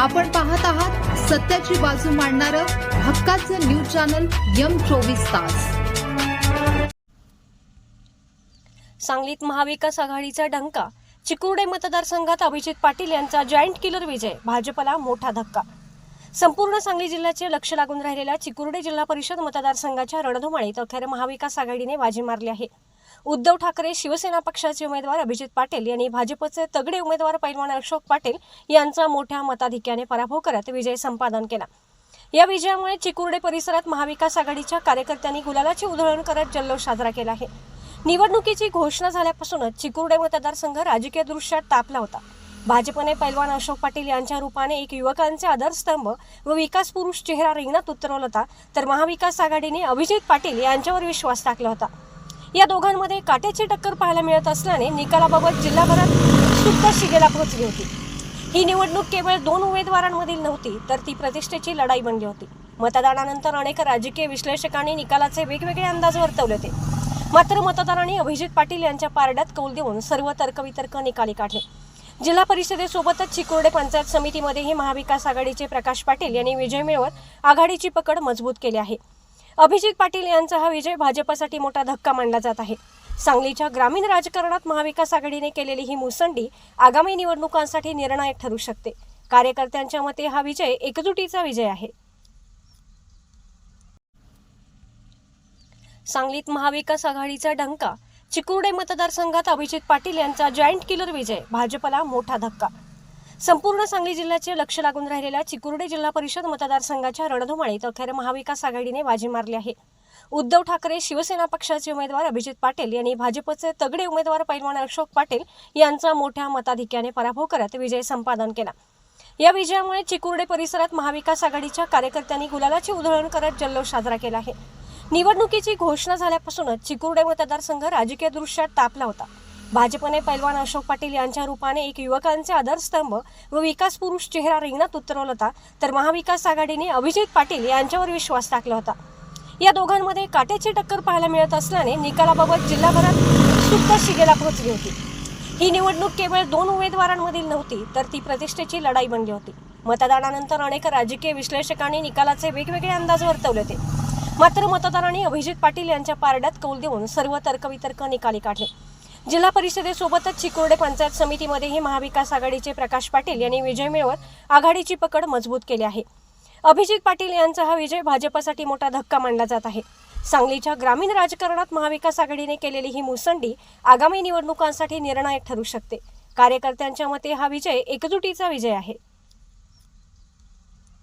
आपण पाहत आहात सत्याची बाजू मांडणारं हक्काचं न्यूज चॅनल यम चोवीस तास. सांगलीत महाविकास आघाडीचा डंका. चिकुर्डे मतदारसंघात अभिजित पाटील यांचा जॉईंट किलर विजय भाजपला मोठा धक्का. संपूर्ण सांगली जिल्ह्याचे लक्ष लागून राहिलेल्या चिकुर्डे जिल्हा परिषद मतदारसंघाच्या रणधुमाळीत अखेर महाविकास आघाडीने बाजी मारली आहे. उद्धव ठाकरे शिवसेना पक्षाचे उमेदवार अभिजित पाटील यांनी भाजपचे तगडे उमेदवार पैलवान अशोक पाटील यांचा मोठ्या मताधिक्याने पराभव करत विजय संपादन केला. या विजयामुळे चिकुर्डे परिसरात महाविकास आघाडीच्या कार्यकर्त्यांनी गुलालाची उधळण करत जल्लोष साजरा केला आहे. निवडणुकीची घोषणा झाल्यापासूनच चिकुर्डे मतदारसंघ राजकीय दृश्यात तापला होता. भाजपने पैलवान अशोक पाटील यांच्या रूपाने एक युवकांचे आदरस्तंभ व विकास पुरुष चेहरा रिंगणात उतरवला होता तर महाविकास आघाडीने अभिजित पाटील यांच्यावर विश्वास टाकला होता. या दोघांमध्ये काट्याची टक्कर पाहायला मिळत असल्याने निकालाबाबत जिल्हाभरात सुप्त शिगेला पोहोचली होती. ही निवडणूक केवळ दोन उमेदवारांमधील नव्हती तर ती प्रतिष्ठेची लढाई बनली होती. मतदानानंतर अनेक राजकीय विश्लेषकांनी निकालाचे वेगवेगळे अंदाज वर्तवले होते. मात्र मतदारांनी अभिजित पाटील यांच्या पारड्यात कौल देऊन सर्व तर्कवितर्क निकाली काढले. जिल्हा परिषदेसोबतच चिकुर्डे पंचायत समितीमध्येही महाविकास आघाडीचे प्रकाश पाटील यांनी विजय मिळवत आघाडीची पकड मजबूत केली आहे. अभिजित पाटील यांचा हा विजय भाजपसाठी मोठा धक्का मानला जात आहे. सांगलीच्या ग्रामीण राजकारणात महाविकास आघाडीने केलेली ही मुसंडी आगामी निवडणुकांसाठी निर्णायक ठरू शकते. कार्यकर्त्यांच्या मते हा विजय एकजुटीचा विजय आहे. सांगलीत महाविकास आघाडीचा डंका चिकुर्डे मतदारसंघात अभिजित पाटील यांचा जॉईंट किलर विजय भाजपला मोठा धक्का संपूर्ण सांगली जिल्ह्याचे लक्ष लागून राहिलेल्या चिकुर्डे जिल्हा परिषद मतदारसंघाच्या रणधुमाळीत अखेर महाविकास आघाडीने बाजी मारली आहे. उद्धव ठाकरे शिवसेना पक्षाचे उमेदवार अभिजित पाटील यांनी भाजपचे तगडे उमेदवार पैलवान अशोक पाटील यांचा मोठ्या मताधिक्याने पराभव करत विजय संपादन केला. या विजयामुळे चिकुर्डे परिसरात महाविकास आघाडीच्या कार्यकर्त्यांनी गुलालाची उधळण करत जल्लोष साजरा केला आहे. निवडणुकीची घोषणा झाल्यापासूनच चिकुर्डे मतदारसंघ राजकीय दृश्यात तापला होता. भाजपने पैलवान अशोक पाटील यांच्या रूपाने एक युवकांचे आदरस्तंभ व विकास पुरुष चेहरा रिंगणात उतरवला होता तर महाविकास आघाडीने अभिजित पाटील यांच्यावर विश्वास टाकला होता. या दोघांमध्ये काट्याची टक्कर पाहायला मिळत असल्याने निकालाबाबत जिल्हाभरात सुप्त शिगेला पोहोचली होती. ही निवडणूक केवळ दोन उमेदवारांमधील नव्हती तर ती प्रतिष्ठेची लढाई बनली होती. मतदानानंतर अनेक राजकीय विश्लेषकांनी निकालाचे वेगवेगळे अंदाज वर्तवले होते. मात्र मतदारांनी अभिजित पाटील यांच्या पारड्यात कौल देऊन सर्व तर्कवितर्क निकाली काढले. जिल्हा परिषदेसोबतच चिकुर्डे पंचायत समितीमध्येही महाविकास आघाडीचे प्रकाश पाटील यांनी विजय मिळवत आघाडीची पकड मजबूत केली आहे. अभिजित पाटील यांचा हा विजय भाजपसाठी मोठा धक्का मानला जात आहे. सांगलीच्या ग्रामीण राजकारणात महाविकास आघाडीने केलेली ही मुसंडी आगामी निवडणुकांसाठी निर्णायक ठरू शकते. कार्यकर्त्यांच्या मते हा विजय एकजुटीचा विजय आहे.